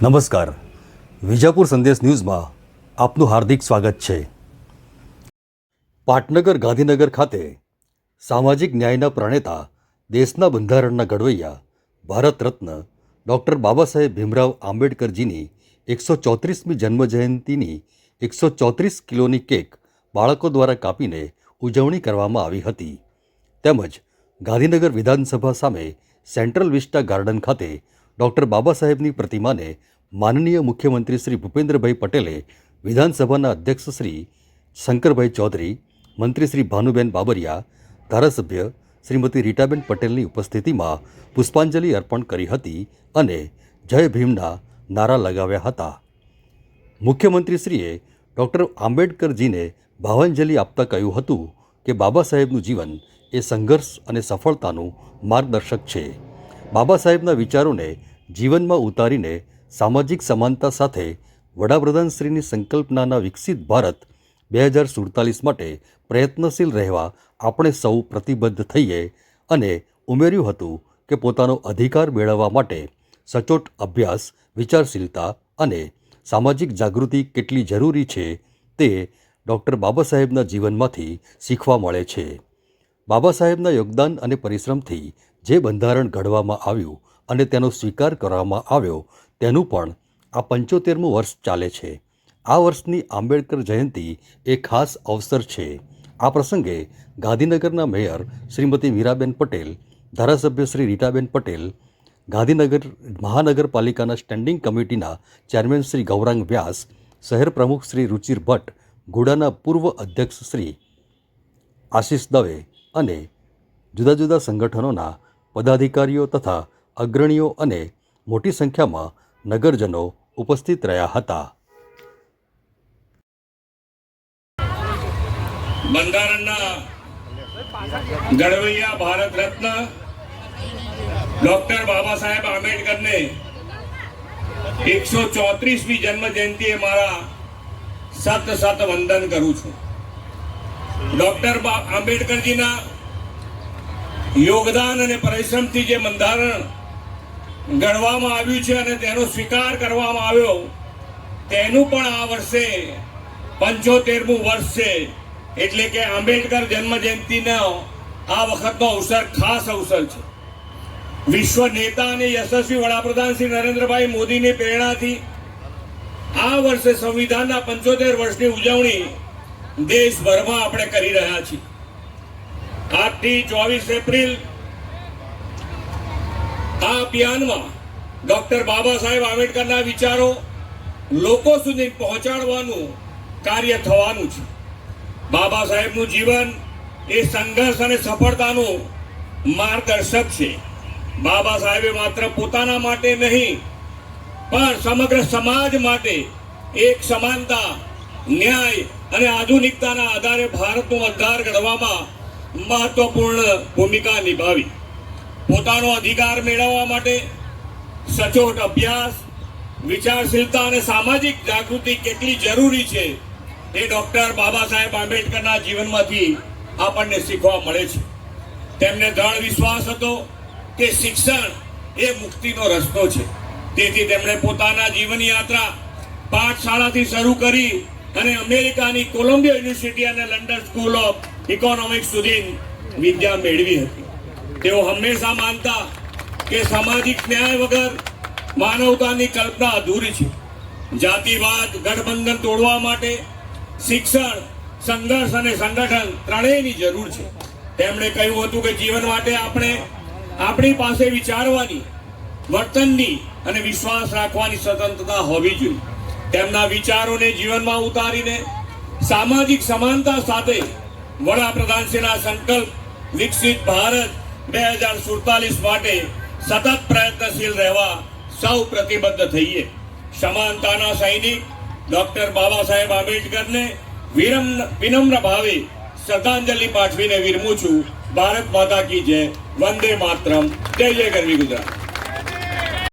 નમસ્કાર. વિજાપુર સંદેશ ન્યૂઝમાં આપનું હાર્દિક સ્વાગત છે. પાટનગર ગાંધીનગર ખાતે સામાજિક ન્યાયના પ્રણેતા દેશના બંધારણના ઘડવૈયા ભારત રત્ન ડૉક્ટર બાબા સાહેબ ભીમરાવ આંબેડકરજીની એકસો ચોત્રીસમી જન્મજયંતિની એકસો ચોત્રીસ કિલોની કેક બાળકો દ્વારા કાપીને ઉજવણી કરવામાં આવી હતી. તેમજ ગાંધીનગર વિધાનસભા સામે સેન્ટ્રલ વિસ્ટા ગાર્ડન ખાતે ડૉક્ટર બાબા સાહેબની પ્રતિમાને માનનીય મુખ્યમંત્રી શ્રી ભૂપેન્દ્રભાઈ પટેલે વિધાનસભાના અધ્યક્ષ શ્રી શંકરભાઈ ચૌધરી, મંત્રી શ્રી ભાનુબેન બાબરિયા, ધારાસભ્ય શ્રીમતી રીટાબેન પટેલની ઉપસ્થિતિમાં પુષ્પાંજલિ અર્પણ કરી હતી અને જય ભીમના નારા લગાવ્યા હતા. મુખ્યમંત્રીશ્રીએ ડૉક્ટર આંબેડકરજીને ભાવાંજલિ આપતા કહ્યું હતું કે બાબા સાહેબનું જીવન એ સંઘર્ષ અને સફળતાનું માર્ગદર્શક છે. બાબા સાહેબના વિચારોને જીવનમાં ઉતારીને સામાજિક સમાનતા સાથે વડાપ્રધાનશ્રીની સંકલ્પનાના વિકસિત ભારત બે હજાર સુડતાલીસ માટે પ્રયત્નશીલ રહેવા આપણે સૌ પ્રતિબદ્ધ થઈએ અને ઉમેર્યું હતું કે પોતાનો અધિકાર મેળવવા માટે સચોટ અભ્યાસ, વિચારશીલતા અને સામાજિક જાગૃતિ કેટલી જરૂરી છે તે ડૉક્ટર બાબા સાહેબના જીવનમાંથી શીખવા મળે છે. બાબા સાહેબના યોગદાન અને પરિશ્રમથી જે બંધારણ ઘડવામાં આવ્યું અને તેનો સ્વીકાર કરવામાં આવ્યો, તેનું પણ આ પંચોતેરમું વર્ષ ચાલે છે. આ વર્ષની આંબેડકર જયંતિ એ ખાસ અવસર છે. આ પ્રસંગે ગાંધીનગરના મેયર શ્રીમતી મીરાબેન પટેલ, ધારાસભ્ય શ્રી રીટાબેન પટેલ, ગાંધીનગર મહાનગરપાલિકાના સ્ટેન્ડિંગ કમિટીના ચેરમેન શ્રી ગૌરાંગ વ્યાસ, શહેર પ્રમુખ શ્રી રુચિર ભટ્ટ ગુડાના પૂર્વ અધ્યક્ષ શ્રી આશીષ દવે અને જુદા જુદા સંગઠનોના પદાધિકારીઓ તથા અગ્રણીઓ અને મોટી સંખ્યામાં નગરજનો ઉપસ્થિત રહ્યા હતા. બંધારણના ઘડવૈયા ભારત રત્ન ડોક્ટર બાબા સાહેબ આંબેડકરને એકસો ચોત્રીસમી જન્મ જયંતિએ મારા સત સત વંદન કરું છું. ડોક્ટર આંબેડકરજીના યોગદાન અને પરિશ્રમથી જે બંધારણ ઘડવામાં આવ્યું છે અને તેનો સ્વીકાર કરવામાં આવ્યો. તેનું પણ આ વર્ષે પંચોતેરમું વર્ષ છે. એટલે કે આંબેડકર જન્મ જયંતિનો આ વખતનો અવસર ખાસ અવસર છે. વિશ્વ નેતા અને યશસ્વી વડાપ્રધાન શ્રી નરેન્દ્રભાઈ મોદીની પ્રેરણાથી આ વર્ષે સંવિધાનના પંચોતેર વર્ષની ઉજવણી દેશભરમાં આપણે કરી રહ્યા છીએ. આજથી ચોવીસ એપ્રિલ આ અભિયાનમાં ડોક્ટર બાબા સાહેબ આંબેડકરના વિચારો લોકો સુધી પહોંચાડવાનું કાર્ય થવાનું છે. બાબા સાહેબનું જીવન એ સંઘર્ષ અને સફળતાનું માર્ગદર્શક છે. બાબા સાહેબે માત્ર પોતાના માટે નહીં, પણ સમગ્ર સમાજ માટે એક સમાનતા, ન્યાય અને આધુનિકતાના આધારે ભારતનું અધાર ઘડવામાં મહત્વપૂર્ણ ભૂમિકા નિભાવી. પોતાનો અધિકાર મેળવવા માટે સચોટ અભ્યાસ, વિચારશીલતા અને સામાજિક જાગૃતિ કેટલી જરૂરી છે એ ડોક્ટર બાબા સાહેબ આંબેડકરના જીવનમાંથી આપણને શીખવા મળે છે. તેમને દ્રઢ વિશ્વાસ હતો કે શિક્ષણ એ મુક્તિનો રસ્તો છે. તેથી તેમણે પોતાના જીવન યાત્રા પાઠશાળાથી શરૂ કરી અને અમેરિકાની કોલંબિયા યુનિવર્સિટી અને લંડન સ્કૂલ ઓફ ઇકોનોમિક્સ સુધી વિદ્યા મેળવી હતી. તેઓ હંમેશા માનતા કે સામાજિક ન્યાય વગર માનવતાની કલ્પના અધૂરી છે. જાતિવાદ, ગઠબંધન તોડવા માટે શિક્ષણ, સંઘર્ષ અને સંગઠન ત્રણેયની જરૂર છે. તેમણે કહ્યું હતું કે જીવન માટે આપણે આપણી પાસે વિચારવાની, વર્તનની અને વિશ્વાસ રાખવાની સ્વતંત્રતા હોવી જોઈએ. તેમના વિચારોને જીવનમાં ઉતારીને સામાજિક સમાનતા સાથે વડાપ્રધાનશ્રીના સંકલ્પ, વિકસિત ભારત બે હજાર સુડતાલીસ માટે સતત પ્રયત્નશીલ રહેવા સૌ પ્રતિબદ્ધ થઈએ. સમાનતાના સૈનિક ડોક્ટર બાબા સાહેબ આંબેડકરને વિરમ્ર વિનમ્ર ભાવે શ્રદ્ધાંજલિ પાઠવીને વિરમું છું. ભારત માતા કી જય. વંદે માતરમ. જય જય ગરવી ગુજરાત.